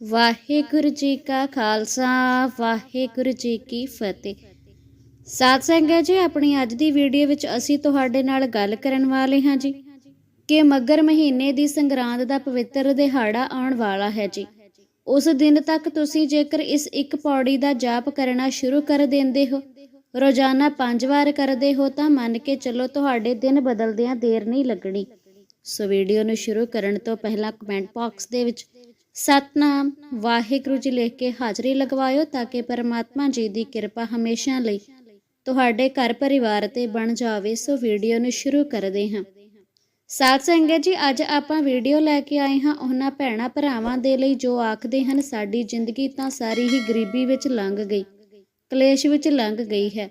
ਵਾਹਿਗੁਰੂ ਜੀ ਕਾ ਖਾਲਸਾ, ਵਾਹਿਗੁਰੂ ਜੀ ਕੀ ਫਤਿਹ। ਸਾਧ ਸੰਗਤ ਜੀ, ਆਪਣੀ ਅੱਜ ਦੀ ਵੀਡੀਓ ਵਿੱਚ ਅਸੀਂ ਤੁਹਾਡੇ ਨਾਲ ਗੱਲ ਕਰਨ ਵਾਲੇ ਹਾਂ ਜੀ, ਕਿ ਮੱਗਰ ਮਹੀਨੇ ਦੀ ਸੰਗਰਾਂਦ ਦਾ ਪਵਿੱਤਰ ਦਿਹਾੜਾ ਆਉਣ ਵਾਲਾ ਹੈ ਜੀ। ਉਸ ਦਿਨ ਤੱਕ ਤੁਸੀਂ ਜੇਕਰ ਇਸ ਇੱਕ ਪੌੜੀ ਦਾ ਜਾਪ ਕਰਨਾ ਸ਼ੁਰੂ ਕਰ ਦਿੰਦੇ ਹੋ, ਰੋਜ਼ਾਨਾ ਪੰਜ ਵਾਰ ਕਰਦੇ ਹੋ, ਤਾਂ ਮੰਨ ਕੇ ਚੱਲੋ ਤੁਹਾਡੇ ਦਿਨ ਬਦਲਦਿਆਂ ਦੇਰ ਨਹੀਂ ਲੱਗਣੀ। ਸੋ ਵੀਡੀਓ ਨੂੰ ਸ਼ੁਰੂ ਕਰਨ ਤੋਂ ਪਹਿਲਾਂ ਕਮੈਂਟ ਬਾਕਸ ਦੇ ਵਿੱਚ ਸਤਨਾਮ। ਵਾਹਿਗੁਰੂ ਜੀ ਲਿਖ ਕੇ ਹਾਜ਼ਰੀ ਲਗਵਾਇਓ ਤਾਂ ਕਿ ਪਰਮਾਤਮਾ ਜੀ ਦੀ ਕਿਰਪਾ ਹਮੇਸ਼ਾ ਲਈ ਤੁਹਾਡੇ ਘਰ ਪਰਿਵਾਰ ਤੇ ਬਣ ਜਾਵੇ। ਸੋ ਵੀਡੀਓ ਨੂੰ ਸ਼ੁਰੂ ਕਰਦੇ ਹਾਂ। ਸਾਧ ਸੰਗਤ ਜੀ, ਅੱਜ ਆਪਾਂ ਵੀਡੀਓ ਲੈ ਕੇ ਆਏ ਹਾਂ। ਉਹਨਾਂ ਭੈਣਾ ਭਰਾਵਾਂ ਦੇ ਲਈ ਜੋ ਆਖਦੇ ਹਨ, ਸਾਡੀ ਜ਼ਿੰਦਗੀ ਤਾਂ ਸਾਰੀ ਹੀ ਗਰੀਬੀ ਵਿੱਚ ਲੰਘ ਗਈ, ਕਲੇਸ਼ ਵਿੱਚ ਲੰਘ ਗਈ ਹੈ।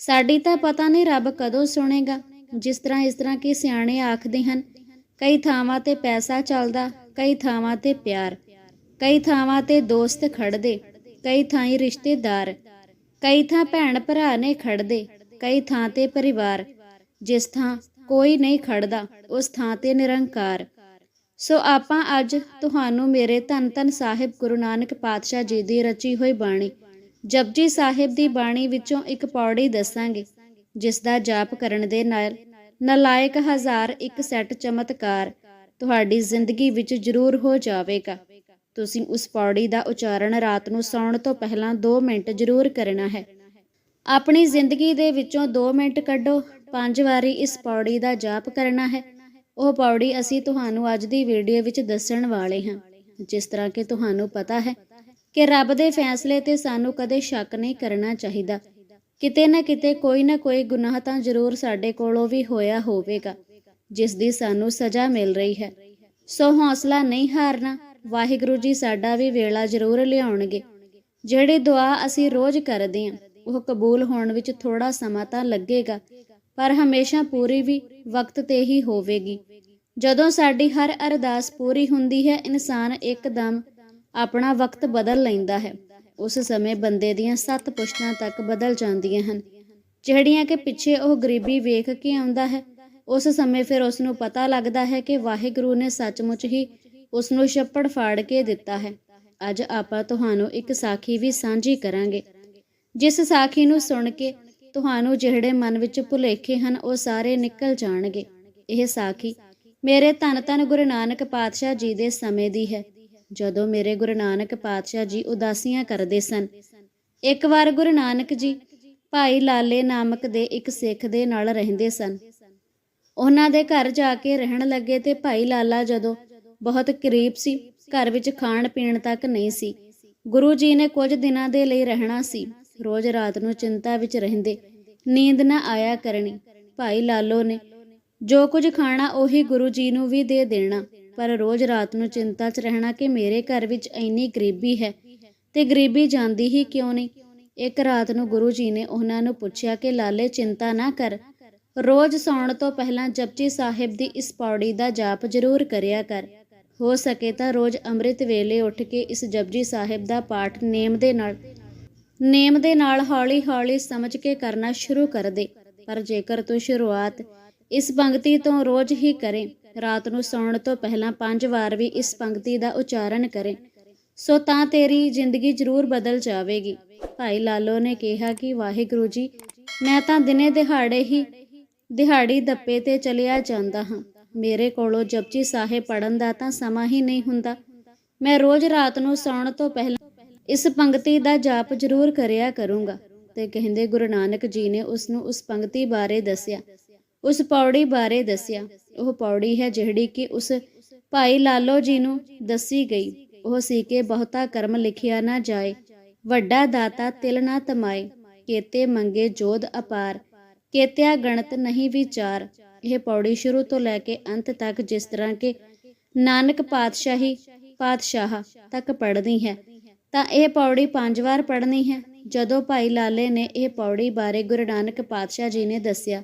ਸਾਡੀ ਤਾਂ ਪਤਾ ਨਹੀਂ ਰੱਬ ਕਦੋਂ ਸੁਣੇਗਾ। ਜਿਸ ਤਰ੍ਹਾਂ ਇਸ ਤਰ੍ਹਾਂ ਕਿ ਸਿਆਣੇ ਆਖਦੇ ਹਨ, ਕਈ ਥਾਵਾਂ ਤੇ ਪੈਸਾ ਚੱਲਦਾ ਕਈ ਥਾਵਾਂ ਤੇ ਪਿਆਰ, ਕਈ ਥਾਵਾਂ ਤੇ ਦੋਸਤ ਖੜਦੇ ਕਈ ਥਾਈਂ ਰਿਸ਼ਤੇਦਾਰ, ਕਈ ਥਾਂ ਭੈਣ ਭਰਾ ਨੇ ਖੜਦੇ ਕਈ ਥਾਂ ਤੇ ਪਰਿਵਾਰ। ਜਿਸ ਥਾਂ ਕੋਈ ਨਹੀਂ ਖੜਦਾ ਉਸ ਥਾਂ ਤੇ ਨਿਰੰਕਾਰ। ਸੋ ਆਪਾਂ ਅੱਜ ਤੁਹਾਨੂੰ ਮੇਰੇ ਧੰਨ ਧੰਨ ਸਾਹਿਬ ਗੁਰੂ ਨਾਨਕ ਪਾਤਸ਼ਾਹ ਜੀ ਦੀ ਰਚੀ ਹੋਈ ਬਾਣੀ, ਜਪਜੀ ਸਾਹਿਬ ਦੀ ਬਾਣੀ ਵਿੱਚੋਂ ਇੱਕ ਪੌੜੀ ਦੱਸਾਂਗੇ, ਜਿਸ ਦਾ ਜਾਪ ਕਰਨ ਦੇ ਨਾਲ ਨਲਾਇਕ ਹਜ਼ਾਰ ਇੱਕ ਸੈੱਟ ਚਮਤਕਾਰ ਤੁਹਾਡੀ ਜ਼ਿੰਦਗੀ ਵਿੱਚ ਜ਼ਰੂਰ ਹੋ ਜਾਵੇਗਾ। ਤੁਸੀਂ ਉਸ ਪੌੜੀ ਦਾ ਉਚਾਰਨ ਰਾਤ ਨੂੰ ਸੌਣ ਤੋਂ ਪਹਿਲਾਂ 2 ਮਿੰਟ ਜ਼ਰੂਰ ਕਰਨਾ ਹੈ। ਆਪਣੀ ਜ਼ਿੰਦਗੀ ਦੇ ਵਿੱਚੋਂ 2 ਮਿੰਟ ਕੱਢੋ। ਪੰਜ ਵਾਰੀ ਇਸ ਪੌੜੀ ਦਾ ਜਾਪ ਕਰਨਾ ਹੈ। ਉਹ ਪੌੜੀ ਅਸੀਂ ਤੁਹਾਨੂੰ ਅੱਜ ਦੀ ਵੀਡੀਓ ਵਿੱਚ ਦੱਸਣ ਵਾਲੇ ਹਾਂ। ਜਿਸ ਤਰ੍ਹਾਂ ਕਿ ਤੁਹਾਨੂੰ ਪਤਾ ਹੈ ਕਿ ਰੱਬ ਦੇ ਫੈਸਲੇ ਤੇ ਸਾਨੂੰ ਕਦੇ ਸ਼ੱਕ ਨਹੀਂ ਕਰਨਾ ਚਾਹੀਦਾ। ਕਿਤੇ ਨਾ ਕਿਤੇ ਕੋਈ ਨਾ ਕੋਈ ਗੁਨਾਹ ਤਾਂ ਜ਼ਰੂਰ ਸਾਡੇ ਕੋਲੋਂ ਵੀ ਹੋਇਆ ਹੋਵੇਗਾ। ਜਿਸ ਦੀ ਸਾਨੂੰ ਸਜ਼ਾ ਮਿਲ ਰਹੀ ਹੈ। ਸੋ ਹੌਸਲਾ ਨਹੀਂ ਹਾਰਨਾ, ਵਾਹਿਗੁਰੂ ਜੀ ਸਾਡਾ ਵੀ ਵੇਲਾ ਜ਼ਰੂਰ ਲਿਆਉਣਗੇ। ਜਿਹੜੀ ਦੁਆ ਅਸੀਂ ਰੋਜ਼ ਕਰਦੇ ਹਾਂ ਉਹ ਕਬੂਲ ਹੋਣ ਵਿੱਚ ਥੋੜਾ ਸਮਾਂ ਤਾਂ ਲੱਗੇਗਾ, ਪਰ ਹਮੇਸ਼ਾ ਪੂਰੀ ਵੀ ਵਕਤ ਤੇ ਹੀ ਹੋਵੇਗੀ। ਜਦੋਂ ਸਾਡੀ ਹਰ ਅਰਦਾਸ ਪੂਰੀ ਹੁੰਦੀ ਹੈ, ਇਨਸਾਨ ਇੱਕਦਮ ਆਪਣਾ ਵਕਤ ਬਦਲ ਲੈਂਦਾ ਹੈ। ਉਸ ਸਮੇਂ ਬੰਦੇ ਦੀਆਂ ਸੱਤ ਪੁਸ਼ਤਾਂ ਤੱਕ ਬਦਲ ਜਾਂਦੀਆਂ ਹਨ, ਜਿਹੜੀਆਂ ਕਿ ਪਿੱਛੇ ਉਹ ਗਰੀਬੀ ਵੇਖ ਕੇ ਆਉਂਦਾ ਹੈ ਉਸ ਸਮੇਂ ਫਿਰ ਉਸ ਨੂੰ ਪਤਾ ਲੱਗਦਾ ਹੈ ਕਿ ਵਾਹਿਗੁਰੂ ਨੇ ਸੱਚਮੁੱਚ ਹੀ ਉਸ ਨੂੰ ਛੱਪੜ ਫਾੜ ਕੇ ਦਿੱਤਾ ਹੈ। ਅੱਜ ਆਪਾਂ ਤੁਹਾਨੂੰ ਇੱਕ ਸਾਖੀ ਵੀ ਸਾਂਝੀ ਕਰਾਂਗੇ। ਜਿਸ ਸਾਖੀ ਨੂੰ ਸੁਣ ਕੇ ਤੁਹਾਨੂੰ ਜਿਹੜੇ ਮਨ ਵਿੱਚ ਭੁਲੇਖੇ ਹਨ, ਉਹ ਸਾਰੇ ਨਿਕਲ ਜਾਣਗੇ। ਇਹ ਸਾਖੀ ਮੇਰੇ ਧੰਨ ਧੰਨ ਗੁਰੂ ਨਾਨਕ ਪਾਤਸ਼ਾਹ ਜੀ ਦੇ ਸਮੇਂ ਦੀ ਹੈ। ਜਦੋਂ ਮੇਰੇ ਗੁਰੂ ਨਾਨਕ ਪਾਤਸ਼ਾਹ ਜੀ ਉਦਾਸੀਆਂ ਕਰਦੇ ਸਨ, ਇੱਕ ਵਾਰ ਗੁਰੂ ਨਾਨਕ ਜੀ ਭਾਈ ਲਾਲੇ ਨਾਮਕ ਦੇ ਇੱਕ ਸਿੱਖ ਦੇ ਨਾਲ ਰਹਿੰਦੇ ਸਨ। ਉਹਨਾਂ ਦੇ ਘਰ ਜਾ ਕੇ ਰਹਿਣ ਲੱਗੇ ਤੇ ਭਾਈ ਲਾਲਾ ਜਦੋਂ ਬਹੁਤ ਕਰੀਬ ਸੀ, ਘਰ ਵਿੱਚ ਖਾਣ ਪੀਣ ਤੱਕ ਨਹੀਂ ਸੀ। ਗੁਰੂ ਜੀ ਨੇ ਕੁਝ ਦਿਨਾਂ ਦੇ ਲਈ ਰਹਿਣਾ ਸੀ। ਰੋਜ਼ ਰਾਤ ਨੂੰ ਚਿੰਤਾ ਵਿੱਚ ਰਹਿੰਦੇ। ਨੀਂਦ ਨਾ ਆਇਆ ਕਰਨੀ। ਭਾਈ ਲਾਲੋ ਨੇ ਜੋ ਕੁਝ ਖਾਣਾ ਉਹੀ ਗੁਰੂ ਜੀ ਨੂੰ ਵੀ ਦੇ ਦੇਣਾ। ਪਰ ਰੋਜ਼ ਰਾਤ ਨੂੰ ਚਿੰਤਾ 'ਚ ਰਹਿਣਾ ਕਿ ਮੇਰੇ ਘਰ ਵਿੱਚ ਇੰਨੀ ਗਰੀਬੀ ਹੈ ਤੇ ਗਰੀਬੀ ਜਾਂਦੀ ਹੀ ਕਿਉਂ ਨਹੀਂ? ਇੱਕ ਰਾਤ ਨੂੰ ਗੁਰੂ ਜੀ ਨੇ ਉਹਨਾਂ ਨੂੰ ਪੁੱਛਿਆ ਕਿ ਲਾਲੇ ਚਿੰਤਾ ਨਾ ਕਰ। ਰੋਜ਼ ਸੌਣ ਤੋਂ ਪਹਿਲਾਂ ਜਪਜੀ ਸਾਹਿਬ ਦੀ ਇਸ ਪੌੜੀ ਦਾ ਜਾਪ ਜ਼ਰੂਰ ਕਰਿਆ ਕਰ। ਹੋ ਸਕੇ ਤਾਂ ਰੋਜ਼ ਅੰਮ੍ਰਿਤ ਵੇਲੇ ਉੱਠ ਕੇ ਇਸ ਜਪਜੀ ਸਾਹਿਬ ਦਾ ਪਾਠ ਨੇਮ ਦੇ ਨਾਲ ਨੇਮ ਦੇ ਨਾਲ ਹੌਲੀ-ਹੌਲੀ ਸਮਝ ਕੇ ਕਰਨਾ ਸ਼ੁਰੂ ਕਰ ਦੇ। ਪਰ ਜੇਕਰ ਤੂੰ ਸ਼ੁਰੂਆਤ ਇਸ ਪੰਕਤੀ ਤੋਂ ਰੋਜ਼ ਹੀ ਕਰੇ, ਰਾਤ ਨੂੰ ਸੌਣ ਤੋਂ ਪਹਿਲਾਂ ਪੰਜ ਵਾਰ ਵੀ ਇਸ ਪੰਕਤੀ ਦਾ ਉਚਾਰਨ ਕਰੇ, ਸੋ ਤਾਂ ਤੇਰੀ ਜ਼ਿੰਦਗੀ ਜ਼ਰੂਰ ਬਦਲ ਜਾਵੇਗੀ। ਭਾਈ ਲਾਲੋ ਨੇ ਕਿਹਾ ਕਿ, ਵਾਹਿਗੁਰੂ ਜੀ, ਮੈਂ ਤਾਂ ਦਿਨੇ ਦਿਹਾੜੇ ਹੀ ਦਿਹਾੜੀ ਦੱਪੇ ਤੇ ਚਲਿਆ ਜਾਂਦਾ ਹਾਂ। ਮੇਰੇ ਕੋਲੋਂ ਜਪਜੀ ਸਾਹਿਬ ਪੜਨ ਦਾ ਤਾਂ ਸਮਾਂ ਹੀ ਨਹੀਂ ਹੁੰਦਾ। ਮੈਂ ਰੋਜ਼ ਰਾਤ ਨੂੰ ਸੌਣ ਤੋਂ ਪਹਿਲਾਂ ਇਸ ਪੰਕਤੀ ਦਾ ਜਾਪ ਜ਼ਰੂਰ ਕਰਿਆ ਕਰੂੰਗਾ। ਤੇ ਕਹਿੰਦੇ ਗੁਰੂ ਨਾਨਕ ਜੀ ਨੇ ਉਸ ਨੂੰ ਉਸ ਪੰਕਤੀ ਬਾਰੇ ਦੱਸਿਆ। ਉਸ ਪੌੜੀ ਬਾਰੇ ਦੱਸਿਆ। ਉਹ ਪੌੜੀ ਹੈ ਜਿਹੜੀ ਕਿ ਉਸ ਭਾਈ ਲਾਲੋ ਜੀ ਨੂੰ ਦੱਸੀ ਗਈ। ਉਹ ਸੀ ਕਿ ਬਹੁਤਾ ਕਰਮ ਲਿਖਿਆ ਨਾ ਜਾਏ। ਵੱਡਾ ਦਾਤਾ ਤਿਲ ਨਾ ਤਮਾਏ। ਕੇਤੇ ਮੰਗੇ ਜੋਧ ਅਪਾਰ। ਕੇਤਿਆ ਗਣਤ ਨਹੀਂ ਵਿਚਾਰ। ਇਹ ਪੌੜੀ ਸ਼ੁਰੂ ਤੋਂ ਲੈ ਕੇ ਅੰਤ ਤੱਕ ਜਿਸ ਤਰ੍ਹਾਂ ਕਿ ਨਾਨਕ ਪਾਤਸ਼ਾਹੀ, ਪਾਤਸ਼ਾਹ ਤੱਕ ਪੜ੍ਹਨੀ ਹੈ। ਤਾਂ ਇਹ ਪੌੜੀ ਪੰਜ ਵਾਰ ਪੜ੍ਹਨੀ ਹੈ। ਜਦੋਂ ਭਾਈ ਲਾਲੇ ਨੇ ਇਹ ਪੌੜੀ ਬਾਰੇ ਗੁਰੂ ਨਾਨਕ ਪਾਤਸ਼ਾਹ ਜੀ ਨੇ ਦੱਸਿਆ,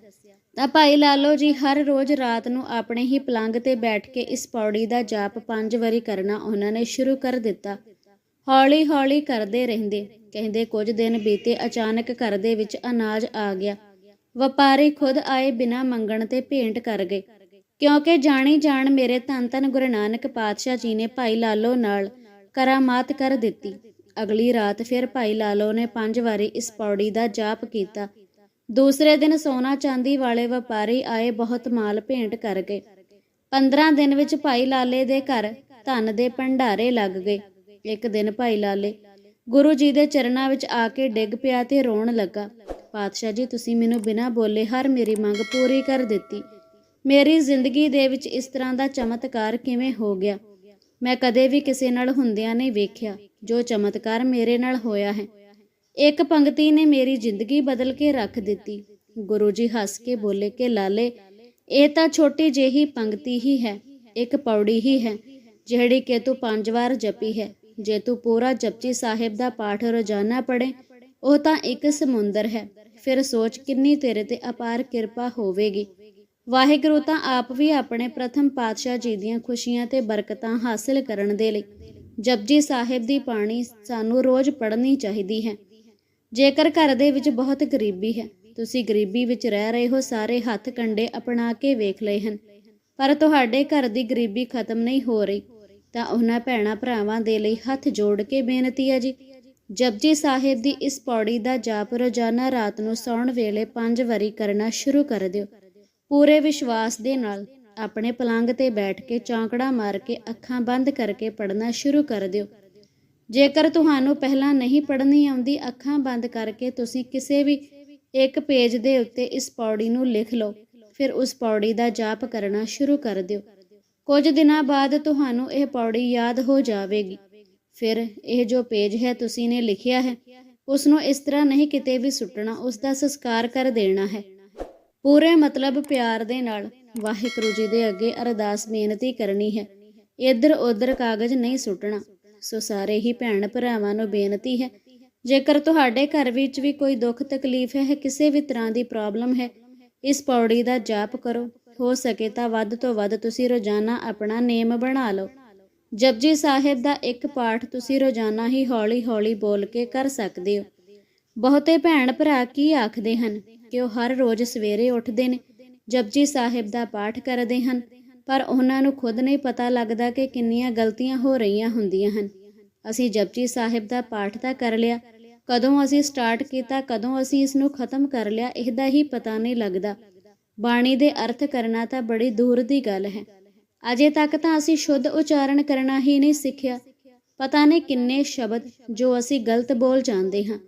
ਤਾਂ ਭਾਈ ਲਾਲੋ ਜੀ ਹਰ ਰੋਜ਼ ਰਾਤ ਨੂੰ ਆਪਣੇ ਹੀ ਪਲੰਗ ਤੇ ਬੈਠ ਕੇ ਇਸ ਪੌੜੀ ਦਾ ਜਾਪ ਪੰਜ ਵਾਰੀ ਕਰਨਾ ਉਹਨਾਂ ਨੇ ਸ਼ੁਰੂ ਕਰ ਦਿੱਤਾ। ਹੌਲੀ ਹੌਲੀ ਕਰਦੇ ਰਹਿੰਦੇ। ਕਹਿੰਦੇ ਕੁਝ ਦਿਨ ਬੀਤੇ ਅਚਾਨਕ ਘਰ ਦੇ ਵਿੱਚ ਅਨਾਜ ਆ ਗਿਆ। ਵਪਾਰੀ ਖੁਦ ਆਏ ਬਿਨਾ ਮੰਗਣ ਤੇ ਭੇਂਟ ਕਰ ਗਏ। ਕਿਉਂਕਿ ਜਾਣੀ ਜਾਣ ਮੇਰੇ ਧੰਨ ਧੰਨ ਗੁਰੂ ਨਾਨਕ ਪਾਤਸ਼ਾਹ ਜੀ ਨੇ ਭਾਈ ਲਾਲੋ ਨਾਲ ਕਰਾਮਾਤ ਕਰ ਦਿੱਤੀ। ਅਗਲੀ ਰਾਤ ਫਿਰ ਭਾਈ ਲਾਲੋ ਨੇ ਪੰਜ ਵਾਰੀ ਇਸ ਪੌੜੀ ਦਾ ਜਾਪ ਕੀਤਾ। ਦੂਸਰੇ ਦਿਨ ਸੋਨਾ ਚਾਂਦੀ ਵਾਲੇ ਵਪਾਰੀ ਆਏ ਬਹੁਤ ਮਾਲ ਭੇਂਟ ਕਰ ਗਏ। 15 ਦਿਨ ਵਿੱਚ ਭਾਈ ਲਾਲੇ ਦੇ ਘਰ ਧਨ ਦੇ ਭੰਡਾਰੇ ਲੱਗ ਗਏ। ਇੱਕ ਦਿਨ ਭਾਈ ਲਾਲੇ ਗੁਰੂ ਜੀ ਦੇ ਚਰਨਾਂ ਵਿੱਚ ਆ ਕੇ ਡਿੱਗ ਪਿਆ ਤੇ ਰੋਣ ਲੱਗਾ। ਪਾਤਸ਼ਾਹ ਜੀ, ਤੁਸੀਂ ਮੈਨੂੰ ਬਿਨਾਂ ਬੋਲੇ ਹਰ ਮੇਰੀ ਮੰਗ ਪੂਰੀ ਕਰ ਦਿੱਤੀ। ਮੇਰੀ ਜ਼ਿੰਦਗੀ ਦੇ ਵਿੱਚ ਇਸ ਤਰ੍ਹਾਂ ਦਾ ਚਮਤਕਾਰ ਕਿਵੇਂ ਹੋ ਗਿਆ? ਮੈਂ ਕਦੇ ਵੀ ਕਿਸੇ ਨਾਲ ਹੁੰਦਿਆਂ ਨਹੀਂ ਵੇਖਿਆ ਜੋ ਚਮਤਕਾਰ ਮੇਰੇ ਨਾਲ ਹੋਇਆ ਹੈ। ਇੱਕ ਪੰਕਤੀ ਨੇ ਮੇਰੀ ਜ਼ਿੰਦਗੀ ਬਦਲ ਕੇ ਰੱਖ ਦਿੱਤੀ। ਗੁਰੂ ਜੀ ਹੱਸ ਕੇ ਬੋਲੇ ਕਿ ਲਾਲੇ, ਇਹ ਤਾਂ ਛੋਟੀ ਜਿਹੀ ਪੰਕਤੀ ਹੀ ਹੈ, ਇੱਕ ਪੌੜੀ ਹੀ ਹੈ, ਜਿਹੜੀ ਕਿ ਤੂੰ ਪੰਜ ਵਾਰ ਜਪੀ ਹੈ। ਜੇ ਤੂੰ ਪੂਰਾ ਜਪਜੀ ਸਾਹਿਬ ਦਾ ਪਾਠ ਰੋਜ਼ਾਨਾ ਪੜ੍ਹੇ ਉਹ ਤਾਂ ਇੱਕ ਸਮੁੰਦਰ ਹੈ। ਫਿਰ ਸੋਚ ਕਿੰਨੀ ਤੇਰੇ ਤੇ ਅਪਾਰ ਕਿਰਪਾ ਹੋਵੇਗੀ। ਵਾਹਿਗੁਰੂ ਤਾਂ ਆਪ ਵੀ ਆਪਣੇ ਪ੍ਰਥਮ ਪਾਤਸ਼ਾਹ ਜੀ ਦੀਆਂ ਖੁਸ਼ੀਆਂ ਤੇ ਬਰਕਤਾਂ ਹਾਸਲ ਕਰਨ ਦੇ ਲਈ ਜਪਜੀ ਸਾਹਿਬ ਦੀ ਬਾਣੀ ਸਾਨੂੰ ਰੋਜ਼ ਪੜ੍ਹਨੀ ਚਾਹੀਦੀ ਹੈ। ਜੇਕਰ ਘਰ ਦੇ ਵਿੱਚ ਬਹੁਤ ਗਰੀਬੀ ਹੈ, ਤੁਸੀਂ ਗਰੀਬੀ ਵਿੱਚ ਰਹਿ ਰਹੇ ਹੋ, ਸਾਰੇ ਹੱਥ ਕੰਡੇ ਅਪਣਾ ਕੇ ਵੇਖ ਲਏ ਹਨ। ਪਰ ਤੁਹਾਡੇ ਘਰ ਦੀ ਗਰੀਬੀ ਖਤਮ ਨਹੀਂ ਹੋ ਰਹੀ, ਤਾਂ ਉਹਨਾਂ ਭੈਣਾ ਭਰਾਵਾਂ ਦੇ ਲਈ ਹੱਥ ਜੋੜ ਕੇ ਬੇਨਤੀ ਹੈ ਜੀ। ਜਪਜੀ ਸਾਹਿਬ ਦੀ ਇਸ ਪੌੜੀ ਦਾ ਜਾਪ ਰੋਜ਼ਾਨਾ ਰਾਤ ਨੂੰ ਸੌਣ ਵੇਲੇ ਪੰਜ ਵਾਰੀ ਕਰਨਾ ਸ਼ੁਰੂ ਕਰ ਦਿਓ। ਪੂਰੇ ਵਿਸ਼ਵਾਸ ਦੇ ਨਾਲ ਆਪਣੇ ਪਲੰਗ ਤੇ ਬੈਠ ਕੇ ਚੌਂਕੜਾ ਮਾਰ ਕੇ ਅੱਖਾਂ ਬੰਦ ਕਰਕੇ ਪੜਨਾ ਸ਼ੁਰੂ ਕਰ ਦਿਓ। ਜੇਕਰ ਤੁਹਾਨੂੰ ਪਹਿਲਾਂ ਨਹੀਂ ਪੜ੍ਹਨੀ ਆਉਂਦੀ, ਅੱਖਾਂ ਬੰਦ ਕਰਕੇ ਤੁਸੀਂ ਕਿਸੇ ਵੀ ਇੱਕ ਪੇਜ ਦੇ ਉੱਤੇ ਇਸ ਪੌੜੀ ਨੂੰ ਲਿਖ ਲਓ। ਫਿਰ ਉਸ ਪੌੜੀ ਦਾ ਜਾਪ ਕਰਨਾ ਸ਼ੁਰੂ ਕਰ ਦਿਓ। ਕੁਝ ਦਿਨਾਂ ਬਾਅਦ ਤੁਹਾਨੂੰ ਇਹ ਪੌੜੀ ਯਾਦ ਹੋ ਜਾਵੇਗੀ। ਫਿਰ ਇਹ ਜੋ ਪੇਜ ਹੈ ਤੁਸੀਂ ਨੇ ਲਿਖਿਆ ਹੈ ਉਸ ਨੂੰ ਇਸ ਤਰ੍ਹਾਂ ਨਹੀਂ ਕਿਤੇ ਵੀ ਸੁੱਟਣਾ ਉਸ ਦਾ ਸੰਸਕਾਰ ਕਰ ਦੇਣਾ ਹੈ। ਪੂਰੇ ਮਤਲਬ ਪਿਆਰ ਦੇ ਨਾਲ ਵਾਹਿਗੁਰੂ ਜੀ ਦੇ ਅੱਗੇ ਅਰਦਾਸ ਬੇਨਤੀ ਕਰਨੀ ਹੈ। ਇੱਧਰ ਉੱਧਰ ਕਾਗਜ਼ ਨਹੀਂ ਸੁੱਟਣਾ, ਸੋ ਸਾਰੇ ਹੀ ਭੈਣ ਭਰਾਵਾਂ ਨੂੰ ਬੇਨਤੀ ਹੈ, ਜੇਕਰ ਤੁਹਾਡੇ ਘਰ ਵਿੱਚ ਵੀ ਕੋਈ ਦੁੱਖ ਤਕਲੀਫ ਹੈ, ਕਿਸੇ ਵੀ ਤਰ੍ਹਾਂ ਦੀ ਪ੍ਰੋਬਲਮ ਹੈ, ਇਸ ਪੌੜੀ ਦਾ ਜਾਪ ਕਰੋ। ਹੋ ਸਕੇ ਤਾਂ ਵੱਧ ਤੋਂ ਵੱਧ ਤੁਸੀਂ ਰੋਜ਼ਾਨਾ ਆਪਣਾ ਨੇਮ ਬਣਾ ਲਓ। ਜਪਜੀ ਸਾਹਿਬ ਦਾ ਇੱਕ ਪਾਠ ਤੁਸੀਂ ਰੋਜ਼ਾਨਾ ਹੀ ਹੌਲੀ-ਹੌਲੀ ਬੋਲ ਕੇ ਕਰ ਸਕਦੇ ਹੋ। ਬਹੁਤੇ ਭੈਣ ਭਰਾ ਕੀ ਆਖਦੇ ਹਨ ਕਿ ਉਹ ਹਰ ਰੋਜ਼ ਸਵੇਰੇ ਉੱਠਦੇ ਨੇ, ਜਪਜੀ ਸਾਹਿਬ ਦਾ ਪਾਠ ਕਰਦੇ ਹਨ, ਪਰ ਉਹਨਾਂ ਨੂੰ ਖੁਦ ਨਹੀਂ ਪਤਾ ਲੱਗਦਾ ਕਿ ਕਿੰਨੀਆਂ ਗਲਤੀਆਂ ਹੋ ਰਹੀਆਂ ਹੁੰਦੀਆਂ ਹਨ। ਅਸੀਂ ਜਪਜੀ ਸਾਹਿਬ ਦਾ ਪਾਠ ਤਾਂ ਕਰ ਲਿਆ, ਕਦੋਂ ਅਸੀਂ ਸਟਾਰਟ ਕੀਤਾ, ਕਦੋਂ ਅਸੀਂ ਇਸ ਨੂੰ ਖਤਮ ਕਰ ਲਿਆ, ਇਹਦਾ ਹੀ ਪਤਾ ਨਹੀਂ ਲੱਗਦਾ। ਬਾਣੀ ਦੇ ਅਰਥ ਕਰਨਾ ਤਾਂ ਬੜੀ ਦੂਰ ਦੀ ਗੱਲ ਹੈ। ਅਜੇ ਤੱਕ ਤਾਂ ਅਸੀਂ ਸ਼ੁੱਧ ਉਚਾਰਨ ਕਰਨਾ ਹੀ ਨਹੀਂ ਸਿੱਖਿਆ। ਪਤਾ ਨਹੀਂ ਕਿੰਨੇ ਸ਼ਬਦ ਜੋ ਅਸੀਂ ਗਲਤ ਬੋਲ ਜਾਂਦੇ ਹਾਂ,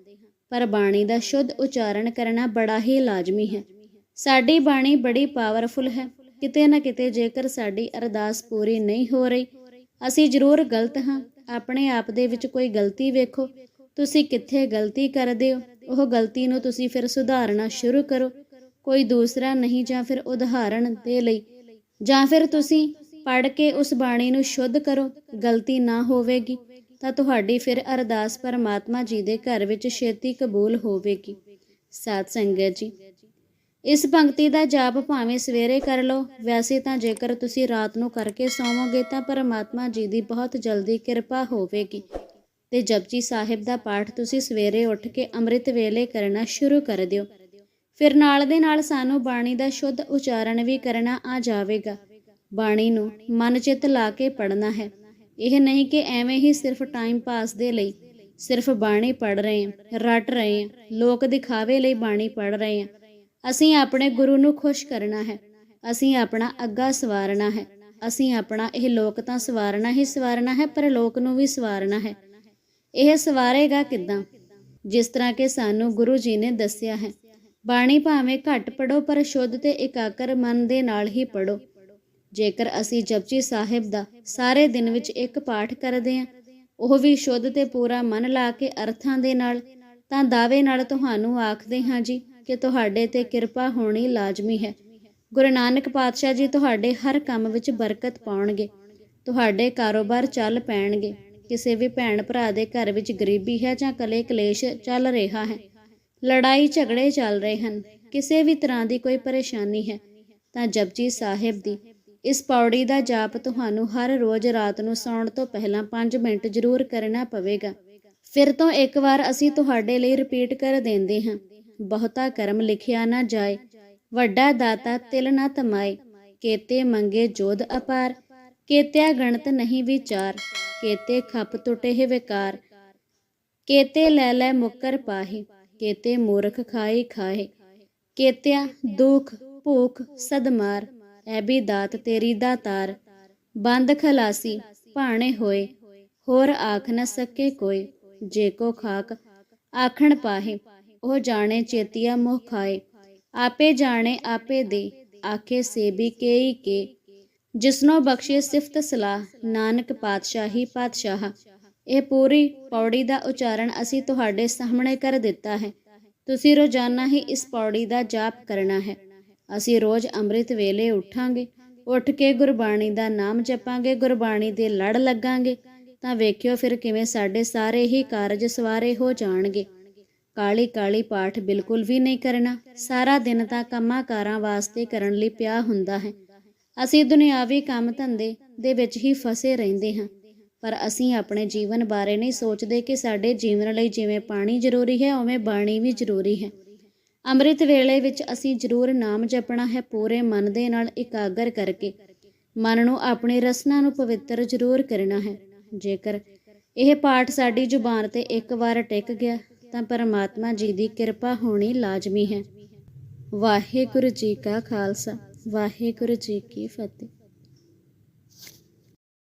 ਪਰ ਬਾਣੀ ਦਾ ਸ਼ੁੱਧ ਉਚਾਰਨ ਕਰਨਾ ਬੜਾ ਹੀ ਲਾਜ਼ਮੀ ਹੈ। ਸਾਡੀ ਬਾਣੀ ਬੜੀ ਪਾਵਰਫੁਲ ਹੈ। ਕਿਤੇ ਨਾ ਕਿਤੇ ਜੇਕਰ ਸਾਡੀ ਅਰਦਾਸ ਪੂਰੀ ਨਹੀਂ ਹੋ ਰਹੀ, ਅਸੀਂ ਜ਼ਰੂਰ ਗਲਤ ਹਾਂ। ਆਪਣੇ ਆਪ ਦੇ ਵਿੱਚ ਕੋਈ ਗਲਤੀ ਵੇਖੋ। ਤੁਸੀਂ ਕਿੱਥੇ ਗਲਤੀ ਕਰਦੇ ਹੋ? ਉਹ ਗਲਤੀ ਨੂੰ ਤੁਸੀਂ ਫਿਰ ਸੁਧਾਰਨਾ ਸ਼ੁਰੂ ਕਰੋ। ਕੋਈ ਦੂਸਰਾ ਨਹੀਂ ਜਾਂ ਫਿਰ ਉਦਾਹਰਣ ਦੇ ਲਈ। ਜਾਂ ਫਿਰ ਤੁਸੀਂ ਪੜ੍ਹ ਕੇ ਉਸ ਬਾਣੀ ਨੂੰ ਸ਼ੁੱਧ ਕਰੋ, ਗਲਤੀ ਨਾ ਹੋਵੇਗੀ, ਤਾਂ ਤੁਹਾਡੀ ਫਿਰ ਅਰਦਾਸ ਪਰਮਾਤਮਾ ਜੀ ਦੇ ਘਰ ਵਿੱਚ ਛੇਤੀ ਕਬੂਲ ਹੋਵੇਗੀ। ਸਾਧ ਸੰਗਤ ਜੀ, ਇਸ ਪੰਕਤੀ ਦਾ ਜਾਪ ਭਾਵੇਂ ਸਵੇਰੇ ਕਰ ਲਓ, ਵੈਸੇ ਤਾਂ ਜੇਕਰ ਤੁਸੀਂ ਰਾਤ ਨੂੰ ਕਰਕੇ ਸੌਵੋਗੇ ਤਾਂ ਪਰਮਾਤਮਾ ਜੀ ਦੀ ਬਹੁਤ ਜਲਦੀ ਕਿਰਪਾ ਹੋਵੇਗੀ। ਤੇ ਜਪਜੀ ਸਾਹਿਬ ਦਾ ਪਾਠ ਤੁਸੀਂ ਸਵੇਰੇ ਉੱਠ ਕੇ ਅੰਮ੍ਰਿਤ ਵੇਲੇ ਕਰਨਾ ਸ਼ੁਰੂ ਕਰ ਦਿਓ। ਫਿਰ ਨਾਲ ਦੇ ਨਾਲ ਸਾਨੂੰ ਬਾਣੀ ਦਾ ਸ਼ੁੱਧ ਉਚਾਰਨ ਵੀ ਕਰਨਾ ਆ ਜਾਵੇਗਾ। ਬਾਣੀ ਨੂੰ ਮਨ ਚਿੱਤ ਲਾ ਕੇ ਪੜਨਾ ਹੈ। ਇਹ ਨਹੀਂ ਕਿ ਐਵੇਂ ਹੀ ਸਿਰਫ ਟਾਈਮ ਪਾਸ ਦੇ ਲਈ ਸਿਰਫ ਬਾਣੀ ਪੜ ਰਹੇ ਹਾਂ, ਰਟ ਰਹੇ ਹਾਂ, ਲੋਕ ਦਿਖਾਵੇ ਲਈ ਬਾਣੀ ਪੜ ਰਹੇ ਹਾਂ। ਅਸੀਂ ਆਪਣੇ ਗੁਰੂ ਨੂੰ ਖੁਸ਼ ਕਰਨਾ ਹੈ। ਅਸੀਂ ਆਪਣਾ ਅੱਗਾ ਸਵਾਰਨਾ ਹੈ। ਅਸੀਂ ਆਪਣਾ ਇਹ ਲੋਕ ਤਾਂ ਸਵਾਰਨਾ ਹੀ ਸਵਾਰਨਾ ਹੈ, ਪਰ ਲੋਕ ਨੂੰ ਵੀ ਸਵਾਰਨਾ ਹੈ। ਇਹ ਸਵਾਰੇਗਾ ਕਿਦਾਂ? ਜਿਸ ਤਰ੍ਹਾਂ ਕਿ ਸਾਨੂੰ ਗੁਰੂ ਜੀ ਨੇ ਦੱਸਿਆ ਹੈ, ਬਾਣੀ ਭਾਵੇਂ ਘੱਟ ਪੜੋ ਪਰ ਸ਼ੁੱਧ ਤੇ ਇਕਾਗਰ ਮਨ ਦੇ ਨਾਲ ਹੀ ਪੜੋ ਜੇਕਰ ਅਸੀਂ ਜਪਜੀ ਸਾਹਿਬ ਦਾ ਸਾਰੇ ਦਿਨ ਵਿੱਚ ਇੱਕ ਪਾਠ ਕਰਦੇ ਹਾਂ, ਉਹ ਵੀ ਸ਼ੁੱਧ ਤੇ ਪੂਰਾ ਮਨ ਲਾ ਕੇ ਅਰਥਾਂ ਦੇ ਨਾਲ, ਤਾਂ ਦਾਅਵੇ ਨਾਲ ਤੁਹਾਨੂੰ ਆਖਦੇ ਹਾਂ ਜੀ ਕਿ ਤੁਹਾਡੇ ਤੇ ਕਿਰਪਾ ਹੋਣੀ ਲਾਜ਼ਮੀ ਹੈ। ਗੁਰੂ ਨਾਨਕ ਪਾਤਸ਼ਾਹ ਜੀ ਤੁਹਾਡੇ ਹਰ ਕੰਮ ਵਿੱਚ ਬਰਕਤ ਪਾਉਣਗੇ, ਤੁਹਾਡੇ ਕਾਰੋਬਾਰ ਚੱਲ ਪੈਣਗੇ, ਕਿਸੇ ਵੀ ਭੈਣ ਭਰਾ ਦੇ ਘਰ ਵਿੱਚ ਗਰੀਬੀ ਹੈ ਜਾਂ ਕਲੇ ਕਲੇਸ਼ ਚੱਲ ਰਿਹਾ ਹੈ, ਲੜਾਈ ਝਗੜੇ ਚੱਲ ਰਹੇ ਹਨ, ਕਿਸੇ ਵੀ ਤਰ੍ਹਾਂ ਦੀ ਕੋਈ ਪਰੇਸ਼ਾਨੀ ਹੈ, ਤਾਂ ਜਪਜੀ ਸਾਹਿਬ ਦੀ ਇਸ ਪੌੜੀ ਦਾ ਜਾਪ ਤੁਹਾਨੂੰ ਹਰ ਰੋਜ਼ ਰਾਤ ਨੂੰ ਸੌਣ ਤੋਂ ਪਹਿਲਾਂ 5 ਮਿੰਟ ਜ਼ਰੂਰ ਕਰਨਾ ਪਵੇਗਾ। ਫਿਰ ਤੋਂ ਇੱਕ ਵਾਰ ਅਸੀਂ ਤੁਹਾਡੇ ਲਈ ਰਿਪੀਟ ਕਰ ਦਿੰਦੇ ਹਾਂ। ਬਹੁਤਾ ਕਰਮ ਲਿਖਿਆ ਨਾ ਜਾਏ, ਵੱਡਾ ਦਾਤਾ ਤਿਲ ਨਾ ਤਮਾਏ, ਕੇਤੇ ਮੰਗੇ ਜੋਧ ਅਪਾਰ, ਕੇਤਿਆ ਗਣਤ ਨਹੀਂ ਵਿਚਾਰ, ਕੇਤੇ ਖਪ ਟੁਟੇ ਵਿਕਾਰ, ਕੇਤੇ ਲੈ ਲੈ ਮੁੱਕਰ ਪਾਹੇ, ਕੇਤੇ ਮੂਰਖ ਖਾਈ ਖਾਏ, ਕੇਤਿਆ ਦੁਖ ਭੂਖ ਸਦਮਾਰ ਐ ਵੀ ਦਾਤ ਤੇਰੀ ਦਾਤਾਰ, ਬੰਦ ਖਲਾਸੀ, ਭਾਣੇ ਹੋਏ, ਹੋਰ ਆਖ ਨਾ ਸਕੇ ਕੋਈ, ਜੇ ਕੋ ਖਾਕ, ਆਖਣ ਪਾਹੇ, ਉਹ ਜਾਣੇ ਚੇਤੀਆ ਮੋਹ ਖਾਏ। ਆਪੇ ਜਾਣੇ, ਆਪੇ ਦੇ, ਆਖੇ ਸੇਬੀ ਕੇਈ ਕੇ। ਜਿਸਨੋ ਬਖਸ਼ੇ ਸਿਫਤ ਸਲਾਹ, ਨਾਨਕ ਪਾਤਸ਼ਾਹੀ ਪਾਤਸ਼ਾਹ। ਇਹ ਪੂਰੀ ਪੌੜੀ ਦਾ ਉਚਾਰਨ ਅਸੀਂ ਤੁਹਾਡੇ ਸਾਹਮਣੇ ਕਰ ਦਿੱਤਾ ਹੈ। ਤੁਸੀਂ ਰੋਜ਼ਾਨਾ ਹੀ ਇਸ ਪੌੜੀ ਦਾ ਜਾਪ ਕਰਨਾ ਹੈ। ਅਸੀਂ ਰੋਜ਼ ਅੰਮ੍ਰਿਤ ਵੇਲੇ ਉੱਠਾਂਗੇ, ਉੱਠ ਕੇ ਗੁਰਬਾਣੀ ਦਾ ਨਾਮ ਜਪਾਂਗੇ, ਗੁਰਬਾਣੀ ਦੇ ਲੜ ਲੱਗਾਂਗੇ, ਤਾਂ ਵੇਖਿਓ ਫਿਰ ਕਿਵੇਂ ਸਾਡੇ ਸਾਰੇ ਹੀ ਕਾਰਜ ਸਵਾਰੇ ਹੋ ਜਾਣਗੇ। ਕਾਲੀ ਕਾਲੀ ਪਾਠ ਬਿਲਕੁਲ ਵੀ ਨਹੀਂ ਕਰਨਾ, ਸਾਰਾ ਦਿਨ ਤਾਂ ਕੰਮਾਂ ਕਾਰਾਂ ਵਾਸਤੇ ਕਰਨ ਲਈ ਪਿਆ ਹੁੰਦਾ ਹੈ। ਅਸੀਂ ਦੁਨਿਆਵੀ ਕੰਮ ਧੰਦੇ ਦੇ ਵਿੱਚ ਹੀ ਫਸੇ ਰਹਿੰਦੇ ਹਾਂ, ਪਰ ਅਸੀਂ ਆਪਣੇ ਜੀਵਨ ਬਾਰੇ ਨਹੀਂ ਸੋਚਦੇ ਕਿ ਸਾਡੇ ਜੀਵਨ ਲਈ ਜਿਵੇਂ ਪਾਣੀ ਜ਼ਰੂਰੀ ਹੈ, ਉਵੇਂ ਬਾਣੀ ਵੀ ਜ਼ਰੂਰੀ ਹੈ। ਅੰਮ੍ਰਿਤ ਵੇਲੇ ਵਿੱਚ ਅਸੀਂ ਜ਼ਰੂਰ ਨਾਮ ਜਪਣਾ ਹੈ, ਪੂਰੇ ਮਨ ਦੇ ਨਾਲ ਇਕਾਗਰ ਕਰਕੇ। ਮਨ ਨੂੰ ਆਪਣੀ ਰਸਨਾ ਨੂੰ ਪਵਿੱਤਰ ਜ਼ਰੂਰ ਕਰਨਾ ਹੈ। ਜੇਕਰ ਇਹ ਪਾਠ ਸਾਡੀ ਜ਼ੁਬਾਨ ਤੇ ਇੱਕ ਵਾਰ ਟਿਕ ਗਿਆ, ਤਾਂ ਪਰਮਾਤਮਾ ਜੀ ਦੀ ਕਿਰਪਾ ਹੋਣੀ ਲਾਜ਼ਮੀ ਹੈ। ਵਾਹਿਗੁਰੂ ਜੀ ਕਾ ਖਾਲਸਾ, ਵਾਹਿਗੁਰੂ ਜੀ ਕੀ ਫਤਿਹ।